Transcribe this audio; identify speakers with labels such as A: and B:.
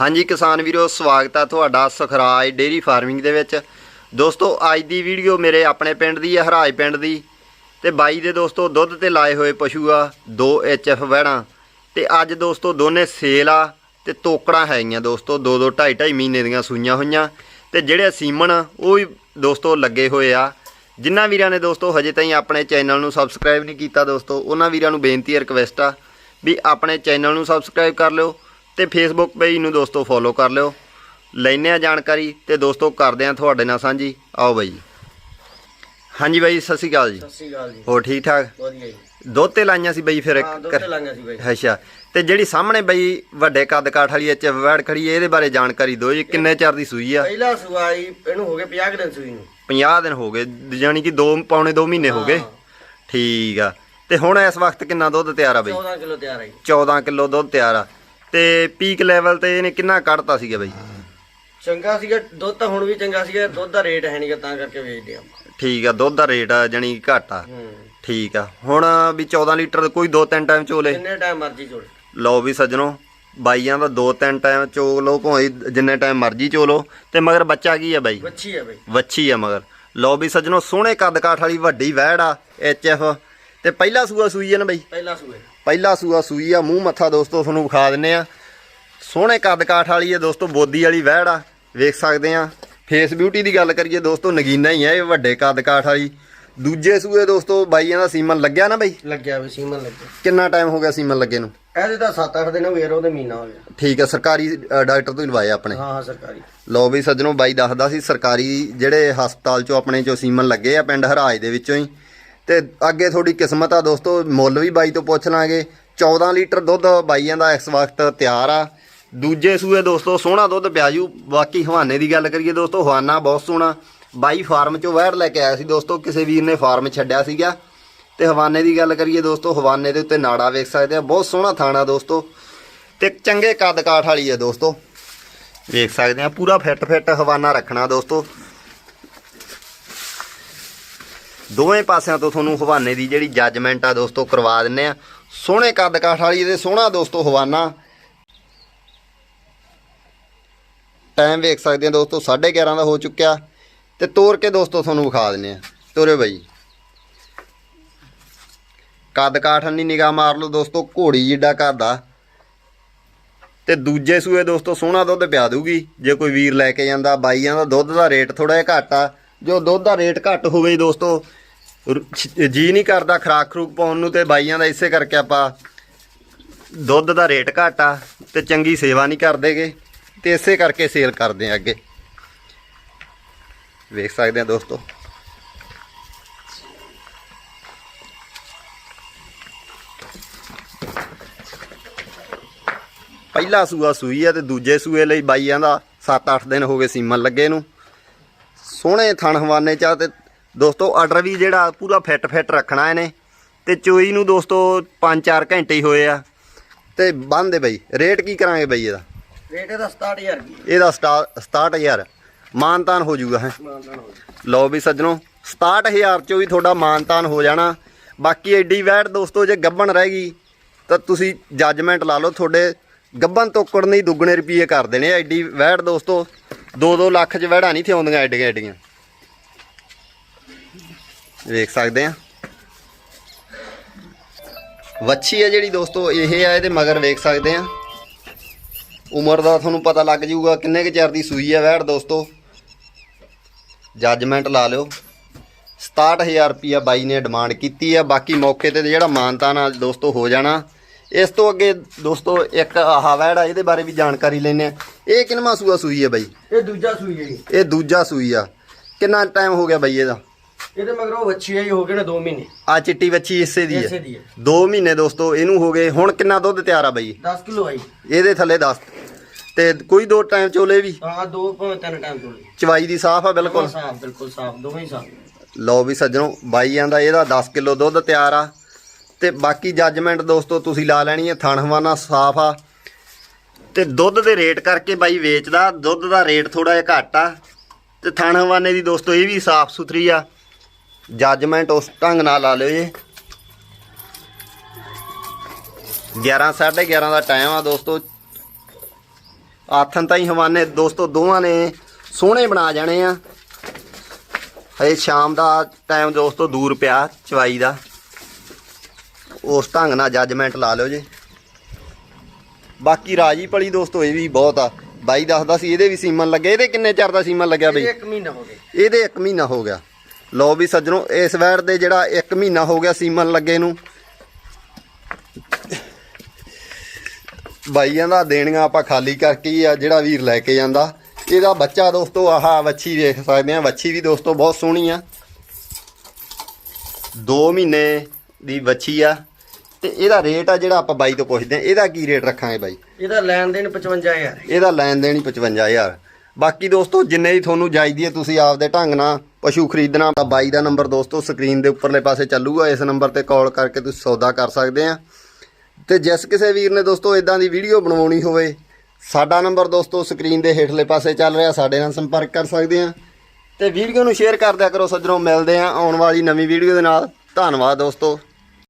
A: ਹਾਂਜੀ ਕਿਸਾਨ ਵੀਰੋ ਸਵਾਗਤ ਆ ਤੁਹਾਡਾ ਸੁਖਰਾਜ ਡੇਰੀ ਫਾਰਮਿੰਗ ਦੇ ਵਿੱਚ। ਦੋਸਤੋ ਅੱਜ ਦੀ ਵੀਡੀਓ ਮੇਰੇ ਆਪਣੇ ਪਿੰਡ ਦੀ ਹੈ ਹਰਾਜ ਪਿੰਡ ਦੀ। ਤੇ ਬਾਈ ਦੇ ਦੋਸਤੋ ਦੁੱਧ ਤੇ ਲਾਏ ਹੋਏ ਪਸ਼ੂ ਆ ਦੋ ਐਫ ਵਹਿਣਾ ਤੇ ਅੱਜ ਦੋਸਤੋ ਦੋਨੇ ਸੇਲ ਆ ਤੇ ਤੋਕੜਾਂ ਹੈਗੀਆਂ ਦੋਸਤੋ ਦੋ ਦੋ ਢਾਈ ਢਾਈ ਮਹੀਨੇ ਦੀਆਂ ਸੂਈਆਂ ਹੋਈਆਂ। ਤੇ ਜਿਹੜੇ ਸੀਮਨ ਆ, ਉਹ ਵੀ ਦੋਸਤੋ ਲੱਗੇ ਹੋਏ ਆ। ਜਿਨ੍ਹਾਂ ਵੀਰਾਂ ਨੇ ਦੋਸਤੋ ਹਜੇ ਤਾਈਂ ਆਪਣੇ ਚੈਨਲ ਨੂੰ ਸਬਸਕ੍ਰਾਈਬ ਨਹੀਂ ਕੀਤਾ ਦੋਸਤੋ ਉਹਨਾਂ ਵੀਰਾਂ ਨੂੰ ਬੇਨਤੀ ਹੈ ਰਿਕਵੈਸਟ ਆ ਵੀ ਆਪਣੇ ਚੈਨਲ ਨੂੰ ਸਬਸਕ੍ਰਾਈਬ ਕਰ ਲਿਓ। ਤੇ ਫੇਸਬੁੱਕ ਪੇਜ ਨੂੰ ਦੋਸਤੋ ਫੋਲੋ ਕਰ ਲਿਓ। ਲੈਨੇ ਆ ਜਾਣਕਾਰੀ ਤੇ ਦੋਸਤੋ ਕਰਦੇ ਆ ਤੁਹਾਡੇ ਨਾਲ ਸਾਂਝੀ। ਆਓ ਬਾਈ ਹਾਂਜੀ ਬਾਈ ਸਤਿ ਸ਼੍ਰੀ ਅਕਾਲ ਜੀ।
B: ਸਤਿ ਸ਼੍ਰੀ ਅਕਾਲ ਜੀ।
A: ਹੋਰ ਠੀਕ ਠਾਕ?
B: ਵਧੀਆ ਜੀ।
A: ਦੁੱਧ ਤੇ ਲਾਈਆਂ ਸੀ ਬਾਈ ਫਿਰ ਇੱਕ
B: ਹਾਂ ਦੁੱਧ ਤੇ ਲਾਂਗਾ ਸੀ ਬਾਈ।
A: ਅੱਛਾ। ਤੇ ਜਿਹੜੀ ਸਾਹਮਣੇ ਬਾਈ ਵੱਡੇ ਕੱਦ ਕਾਠ ਵਾਲੀ ਐਚ ਵੈੜ ਖੜੀ ਇਹਦੇ ਬਾਰੇ ਜਾਣਕਾਰੀ ਦਿਓ ਜੀ ਕਿੰਨੇ ਚਿਰ ਦੀ ਸੂਈ ਆ?
B: ਪਹਿਲਾ ਸੂਆਈ ਇਹਨੂੰ ਹੋ ਗਏ 50 ਕੁ ਦਿਨ ਸੂਈ ਨੂੰ।
A: 50 ਦਿਨ ਹੋ ਗਏ ਯਾਨੀ ਕਿ 2 ਪੌਣੇ 2 ਮਹੀਨੇ ਹੋ ਗਏ। ਠੀਕ ਆ। ਤੇ ਹੁਣ ਇਸ ਵਕਤ ਕਿੰਨਾ ਦੁੱਧ ਤਿਆਰ ਆ ਬਾਈ?
B: 14 ਕਿਲੋ ਤਿਆਰ ਆਈ
A: 14 ਕਿਲੋ ਦੁੱਧ ਤਿਆਰ ਆ। ਤੇ ਪੀਕ ਲੈਵਲ ਤੇ ਇਹਨੇ ਕਿੰਨਾ ਕੱਢਤਾ ਸੀਗਾ ਬਾਈ?
B: ਚੰਗਾ ਸੀਗਾ ਦੁੱਧ ਤਾਂ ਹੁਣ ਵੀ ਚੰਗਾ ਸੀਗਾ ਦੁੱਧ ਦਾ ਰੇਟ ਹੈ ਨਹੀਂਗਾ ਤਾਂ ਕਰਕੇ ਵੇਚਦੇ ਆ
A: ਠੀਕ ਆ ਦੁੱਧ ਦਾ ਰੇਟ ਆ ਜਾਨੀ ਘੱਟ ਆ। ਠੀਕ ਆ ਹੁਣ ਵੀ 14 ਲੀਟਰ ਕੋਈ 2-3 ਟਾਈਮ ਚੋਲੇ?
B: ਜਿੰਨੇ ਟਾਈਮ ਮਰਜ਼ੀ ਚੋੜ
A: ਲਓ ਵੀ ਸੱਜਣੋ ਬਾਈਆਂ ਦਾ 2-3 ਟਾਈਮ ਚੋ ਲਓ ਭਾਵੇਂ ਜਿੰਨੇ ਟਾਈਮ ਮਰਜ਼ੀ ਚੋ ਲਓ ਤੇ ਮਗਰ ਬੱਚਾ ਕੀ ਆ ਬਾਈ?
B: ਵੱਛੀ ਆ ਬਾਈ।
A: ਵੱਛੀ ਆ ਮਗਰ। ਲਓ ਵੀ ਸੱਜਣੋ ਸੋਹਣੇ ਕੱਦ ਕਾਠ ਵਾਲੀ ਵੱਡੀ ਵਹਿੜ ਆ ਐਫ ਤੇ ਪਹਿਲਾ ਸੂਆ ਸੂਈ ਆ ਨਾ ਬਾਈ?
B: ਪਹਿਲਾ ਸੂਏ
A: ਪਹਿਲਾ ਸੂਆ ਸੂਈ ਆ ਮੂੰਹ ਮੱਥਾ ਦੋਸਤੋ ਤੁਹਾਨੂੰ ਵਿਖਾ ਦਿੰਨੇ ਆ। ਸੋਹਣੇ ਕੱਦ ਕਾਠ ਵਾਲੀ ਆ ਦੋਸਤੋ ਬੋਦੀ ਵਾਲੀ ਵਹਿੜ ਆ ਵੇਖ ਸਕਦੇ ਆ। ਫੇਸ ਬਿਊਟੀ ਦੀ ਗੱਲ ਕਰੀਏ ਦੋਸਤੋ ਨਗੀਨਾ ਹੀ ਆ ਇਹ ਵੱਡੇ ਕੱਦ ਕਾਠ ਵਾਲੀ। ਦੂਜੇ ਸੂਏ ਦੋਸਤੋ ਬਾਈਆਂ ਦਾ ਸੀਮਨ ਲੱਗਿਆ ਨਾ ਬਾਈ?
B: ਲੱਗਿਆ ਵੀ ਸੀਮਨ ਲੱਗਿਆ।
A: ਕਿੰਨਾ ਟਾਈਮ ਹੋ ਗਿਆ ਸੀਮਨ ਲੱਗੇ ਨੂੰ?
B: ਇਹਦੇ ਤਾਂ 7-8 ਦਿਨ ਹੋ ਗਏ ਉਹਦੇ ਮਹੀਨਾ ਹੋ ਗਿਆ।
A: ਠੀਕ ਆ ਸਰਕਾਰੀ ਅ, ਡਾਕਟਰ ਤੋਂ ਹੀ ਲਵਾਏ ਆਪਣੇ।
B: ਹਾਂ ਹਾਂ ਸਰਕਾਰੀ।
A: ਲਓ ਵੀ ਸੱਜਣੋ ਬਾਈ ਦੱਸਦਾ ਸੀ ਸਰਕਾਰੀ ਜਿਹੜੇ ਹਸਪਤਾਲ ਚੋਂ ਆਪਣੇ ਚੋਂ ਸੀਮਨ ਲੱਗੇ ਆ ਪਿੰਡ ਹਰਾਜ ਦੇ ਵਿੱਚੋਂ ਹੀ। ਤੇ ਅੱਗੇ ਤੁਹਾਡੀ ਕਿਸਮਤ ਆ ਦੋਸਤੋ, ਮੁੱਲ ਵੀ ਬਾਈ ਤੋਂ ਪੁੱਛ ਲਾਂਗੇ। 14 ਲੀਟਰ ਦੁੱਧ ਬਾਈਆਂ ਦਾ ਇਸ ਵਕਤ ਤਿਆਰ ਆ। ਦੂਜੇ ਸੂਏ ਦੋਸਤੋ, ਸੋਹਣਾ ਦੁੱਧ ਪਿਆ ਜੂ ਬਾਕੀ ਹਵਾਨੇ ਦੀ ਗੱਲ ਕਰੀਏ ਦੋਸਤੋ, ਹਵਾਨਾ ਬਹੁਤ ਸੋਹਣਾ। ਬਾਈ ਫਾਰਮ ਚੋਂ ਵਹਿੜ ਲੈ ਕੇ ਆਇਆ ਸੀ ਦੋਸਤੋ, ਕਿਸੇ ਵੀਰ ਨੇ ਫਾਰਮ ਛੱਡਿਆ ਸੀਗਾ। ਤੇ ਹਵਾਨੇ ਦੀ ਗੱਲ ਕਰੀਏ ਦੋਸਤੋ, ਹਵਾਨੇ ਦੇ ਉੱਤੇ ਨਾੜਾ ਵੇਖ ਸਕਦੇ ਆ। ਬਹੁਤ ਸੋਹਣਾ ਥਾਣਾ ਦੋਸਤੋ। ਤੇ ਚੰਗੇ ਕੱਦ ਕਾਠ ਵਾਲੀ ਹੈ ਦੋਸਤੋ। ਵੇਖ ਸਕਦੇ ਆ, ਪੂਰਾ ਫਿੱਟ ਫਿੱਟ ਹਵਾਨਾ ਰੱਖਣਾ ਦੋਸਤੋ। ਦੋਵੇਂ ਪਾਸਿਆਂ ਤੋਂ ਤੁਹਾਨੂੰ ਹਵਾਨੇ ਦੀ ਜਿਹੜੀ ਜੱਜਮੈਂਟ ਆ ਦੋਸਤੋ ਕਰਵਾ ਦਿੰਨੇ ਆ। ਸੋਹਣੇ ਕੱਦ ਕਾਠ ਵਾਲੀ ਤੇ ਸੋਹਣਾ ਦੋਸਤੋ ਹਵਾਨਾ। ਟਾਈਮ ਵੇਖ ਸਕਦੇ ਆ ਦੋਸਤੋ 11:30 ਦਾ ਹੋ ਚੁੱਕਿਆ। ਤੇ ਤੋਰ ਕੇ ਦੋਸਤੋ ਤੁਹਾਨੂੰ ਵਿਖਾ ਦਿੰਨੇ ਆ। ਤੋਰੇ ਬਾਈ। ਕੱਦ ਕਾਠ ਦੀ ਨਿਗਾਹ ਮਾਰ ਲਓ ਦੋਸਤੋ, ਘੋੜੀ ਜਿੱਡਾ ਕਰਦਾ ਤੇ ਦੂਜੇ ਸੂਏ ਦੋਸਤੋ ਸੋਹਣਾ ਦੁੱਧ ਪਿਆ ਦੂਗੀ ਜੇ ਕੋਈ ਵੀਰ ਲੈ ਕੇ ਜਾਂਦਾ, ਬਾਈਆਂ ਦਾ ਦੁੱਧ ਦਾ ਰੇਟ ਥੋੜਾ ਜਿਹਾ ਘੱਟ ਆ। ਜੋ ਦੁੱਧ ਦਾ ਰੇਟ ਘੱਟ ਹੋਵੇ ਦੋਸਤੋ, ਰ- ਜੀ ਨਹੀਂ ਕਰਦਾ ਖਰਾਕ ਖਰੂਕ ਪਾਉਣ ਨੂੰ ਤੇ ਬਾਈਆਂ ਦਾ ਇਸੇ ਕਰਕੇ ਆਪਾਂ ਦੁੱਧ ਦਾ ਰੇਟ ਘੱਟ ਆ ਤੇ ਚੰਗੀ ਸੇਵਾ ਨਹੀਂ ਕਰਦੇਗੇ ਤੇ ਇਸੇ ਕਰਕੇ ਸੇਲ ਕਰਦੇ ਆ ਅੱਗੇ। ਵੇਖ ਸਕਦੇ ਆ ਦੋਸਤੋ। ਪਹਿਲਾ ਸੂਆ ਸੂਈ ਆ ਤੇ ਦੂਜੇ ਸੂਏ ਲਈ ਬਾਈਆਂ ਦਾ 7-8 ਦਿਨ ਹੋ ਗਏ ਸੀਮਨ ਲੱਗੇ ਨੂੰ। ਸੋਹਣੇ ਥਣ ਹਵਾਨੇ ਚ ਤੇ ਦੋਸਤੋ ਆਰਡਰ ਵੀ ਜਿਹੜਾ ਪੂਰਾ ਫਿੱਟ ਫਿੱਟ ਰੱਖਣਾ ਇਹਨੇ। ਤੇ ਚੋਈ ਨੂੰ ਦੋਸਤੋ 5-4 ਘੰਟੇ ਹੀ ਹੋਏ ਆ। ਤੇ ਬੰਦੇ ਬਈ। ਰੇਟ ਕੀ ਕਰਾਂਗੇ ਬਈ ਇਹਦਾ?
B: ਰੇਟ ਇਹਦਾ 67000 ਦੀ
A: ਇਹਦਾ ਸਟਾ- 67000 ਮਾਨਤਾਨ ਹੋ ਜਾਊਗਾ ਹੈ। ਲਓ ਵੀ ਸੱਜਣੋ 67000 ਚੋਂ ਵੀ ਤੁਹਾਡਾ ਮਾਨਤਾਨ ਹੋ ਜਾਣਾ। ਬਾਕੀ ਐਡੀ ਵੈਟ ਦੋਸਤੋ ਜੇ ਗੱਬਣ ਰਹਿ ਗਈ ਤਾਂ ਤੁਸੀਂ ਜੱਜਮੈਂਟ ਲਾ ਲਓ। ਤੁਹਾਡੇ ਗੱਬਣ ਤੋਕੜ ਨਹੀਂ ਦੁੱਗਣੇ ਰੁਪਏ ਕਰ ਦੇਣੇ ਆ। ਐਡੀ ਵੈਟ ਦੋਸਤੋ। 2-2 ਲੱਖ ਚ ਵੈੜਾਂ ਨਹੀਂ ਥਿਆਉਂਦੀਆਂ ਐਡੀਆਂ ਐਡੀਆਂ। ਵੇਖ ਸਕਦੇ ਆ। ਵੱਛੀ ਹੈ ਜਿਹੜੀ ਦੋਸਤੋ, ਇਹ ਆ, ਇਹਦੇ ਮਗਰ ਵੇਖ ਸਕਦੇ ਆ। ਉਮਰ ਦਾ ਤੁਹਾਨੂੰ ਪਤਾ ਲੱਗ ਜਾਊਗਾ ਕਿੰਨੇ ਕੁ ਚਿਰ ਦੀ ਸੂਈ ਹੈ ਵੈੜ ਦੋਸਤੋ। ਜੱਜਮੈਂਟ ਲਾ ਲਿਓ। 67000 ਰੁਪਿਆ ਬਾਈ ਨੇ ਡਿਮਾਂਡ ਕੀਤੀ ਆ। ਬਾਕੀ ਮੌਕੇ ਤੇ ਜਿਹੜਾ ਮਾਨਤਾ ਨਾਲ ਦੋਸਤੋ, ਹੋ ਜਾਣਾ। ਇਸ ਤੋਂ ਅੱਗੇ ਦੋਸਤੋ ਇੱਕ ਆਹ ਵੈੜ ਆ ਇਹਦੇ ਬਾਰੇ ਵੀ ਜਾਣਕਾਰੀ ਲੈਣੇ ਆ ਇਹ ਕਿੰਨਵਾਂ ਸੂਆ ਸੂਈ ਹੈ ਬਾਈ?
B: ਇਹ ਦੂਜਾ ਸੂਈ ਹੈ ਜੀ।
A: ਇਹ ਦੂਜਾ ਸੂਈ ਆ। ਕਿੰਨਾ ਟਾਈਮ ਹੋ ਗਿਆ ਬਾਈ ਇਹਦਾ?
B: ਇਹਦੇ ਮਗਰੋਂ ਵੱਛੀ ਆਈ ਹੋ ਗਏ ਨੇ 2 ਮਹੀਨੇ।
A: ਆ ਚਿੱਟੀ ਬੱਚੀ ਇਸੇ ਦੀ
B: ਇਸੇ
A: ਹੈ
B: ਦੀ ਹੈ
A: 2 ਮਹੀਨੇ ਦੋਸਤੋ ਇਹਨੂੰ ਹੋ ਗਏ ਹੁਣ ਕਿੰਨਾ ਦੁੱਧ ਤਿਆਰ ਆ ਬਾਈ?
B: 10 ਕਿਲੋ ਆਈ
A: ਇਹਦੇ ਥੱਲੇ 10 ਤੇ ਕੋਈ ਦੋ ਟਾਈਮ ਚੋਲੇ ਵੀ?
B: ਹਾਂ ਦੋ ਭਾਵੇਂ ਤਿੰਨ ਟਾਈਮ ਚੋੜੀ
A: ਚਵਾਈ ਦੀ ਸਾਫ਼ ਆ ਬਿਲਕੁਲ?
B: ਸਾਫ਼ ਬਿਲਕੁਲ ਸਾਫ਼ ਦੋਵੇਂ ਹੀ ਸਾਫ਼।
A: ਲਓ ਵੀ ਸੱਜਣੋ ਬਾਈਆਂ ਦਾ ਇਹਦਾ 10 ਕਿਲੋ ਦੁੱਧ ਤਿਆਰ ਆ। ਤੇ ਬਾਕੀ ਜੱਜਮੈਂਟ ਦੋਸਤੋ ਤੁਸੀਂ ਲਾ ਲੈਣੀ ਹੈ, ਥਣ ਹਵਾਨਾ ਸਾਫ਼ ਆ। ਤੇ ਦੁੱਧ ਦੇ ਰੇਟ ਕਰਕੇ ਬਾਈ ਵੇਚਦਾ, ਦੁੱਧ ਦਾ ਰੇਟ ਥੋੜਾ ਜਿਹਾ ਘੱਟ ਆ। ਤੇ ਥਣ ਹਵਾਨੇ ਦੀ ਦੋਸਤੋ ਇਹ ਵੀ ਸਾਫ਼ ਸੁਥਰੀ ਆ। ਜੱਜਮੈਂਟ ਉਸ ਢੰਗ ਨਾਲ ਲਾ ਲਿਓ ਜੀ। 11 11:30 ਦਾ ਟਾਈਮ ਆ ਦੋਸਤੋ। ਆਥਨ ਤਾਂ ਹੀ ਹਵਾਨੇ ਦੋਸਤੋ ਦੋਵਾਂ ਨੇ ਸੋਹਣੇ ਬਣਾ ਜਾਣੇ ਆ। ਹਏ ਸ਼ਾਮ ਦਾ ਟਾਈਮ ਦੋਸਤੋ ਦੂਰ ਪਿਆ ਚਵਾਈ ਦਾ। ਉਸ ਢੰਗ ਨਾਲ ਜੱਜਮੈਂਟ ਲਾ ਲਿਓ ਜੀ। ਬਾਕੀ ਰਾਜੀ ਪਲੀ ਦੋਸਤੋ ਇਹ ਵੀ ਬਹੁਤ ਆ। ਬਾਈ ਦੱਸਦਾ ਸੀ ਇਹਦੇ ਵੀ ਸੀਮਨ ਲੱਗੇ। ਇਹਦੇ ਕਿੰਨੇ ਚਿਰ ਦਾ ਸੀਮਨ ਲੱਗਿਆ ਬਈ?
B: ਇਹ ਇੱਕ ਮਹੀਨਾ ਹੋ ਗਿਆ।
A: ਇਹਦੇ 1 ਮਹੀਨਾ ਹੋ ਗਿਆ। ਲਓ ਵੀ ਸੱਜਣੋ ਇਸ ਵੈੜ ਦੇ ਜਿਹੜਾ 1 ਮਹੀਨਾ ਹੋ ਗਿਆ ਸੀਮਨ ਲੱਗੇ ਨੂੰ। ਬਾਈਆਂ ਦਾ ਦੇਣੀਆਂ ਆਪਾਂ ਖਾਲੀ ਕਰਕੇ ਹੀ ਆ ਜਿਹੜਾ ਵੀਰ ਲੈ ਕੇ ਜਾਂਦਾ। ਇਹਦਾ ਬੱਚਾ ਦੋਸਤੋ ਆਹ ਵੱਛੀ ਵੇਖ ਸਕਦੇ ਆ। ਵੱਛੀ ਵੀ ਦੋਸਤੋ ਬਹੁਤ ਸੋਹਣੀ ਆ। 2 ਮਹੀਨੇ ਦੀ ਵੱਛੀ ਆ। ਤੇ ਇਹਦਾ ਰੇਟ ਆ ਜਿਹੜਾ ਆਪਾਂ ਬਾਈ ਤੋਂ ਪੁੱਛਦੇ ਆ ਇਹਦਾ ਕੀ ਰੇਟ ਰੱਖਾਂਗੇ ਬਾਈ?
B: ਇਹਦਾ ਲੈਣ ਦੇਣ 55000 ਹੈ
A: ਇਹਦਾ ਲੈਣ ਦੇਣ ਹੀ 55000 ਬਾਕੀ ਦੋਸਤੋ ਜਿੰਨੇ ਹੀ ਤੁਹਾਨੂੰ ਚਾਹੀਦੀ ਹੈ ਤੁਸੀਂ ਆਪਦੇ ਢੰਗ ਨਾਲ ਪਸ਼ੂ ਖਰੀਦਣਾ ਤਾਂ ਬਾਈ ਦਾ ਨੰਬਰ ਦੋਸਤੋ ਸਕਰੀਨ ਦੇ ਉੱਪਰਲੇ ਪਾਸੇ ਚੱਲੂਗਾ। ਇਸ ਨੰਬਰ ਤੇ ਕਾਲ ਕਰਕੇ ਤੁਸੀਂ ਸੌਦਾ ਕਰ ਸਕਦੇ ਆ। ਤੇ ਜਿਸ ਕਿਸੇ ਵੀਰ ਨੇ ਦੋਸਤੋ ਇਦਾਂ ਦੀ ਵੀਡੀਓ ਬਣਵਾਉਣੀ ਹੋਵੇ ਸਾਡਾ ਨੰਬਰ ਦੋਸਤੋ ਸਕਰੀਨ ਦੇ ਹੇਠਲੇ ਪਾਸੇ ਚੱਲ ਰਿਹਾ ਸਾਡੇ ਨਾਲ ਸੰਪਰਕ ਕਰ ਸਕਦੇ ਆ। ਤੇ ਵੀਡੀਓ ਨੂੰ ਸ਼ੇਅਰ ਕਰ ਦਿਆ ਕਰੋ ਸੱਜਣੋ ਮਿਲਦੇ ਆ ਆਉਣ ਵਾਲੀ ਨਵੀਂ ਵੀਡੀਓ ਦੇ ਨਾਲ। ਧੰਨਵਾਦ ਦੋਸਤੋ।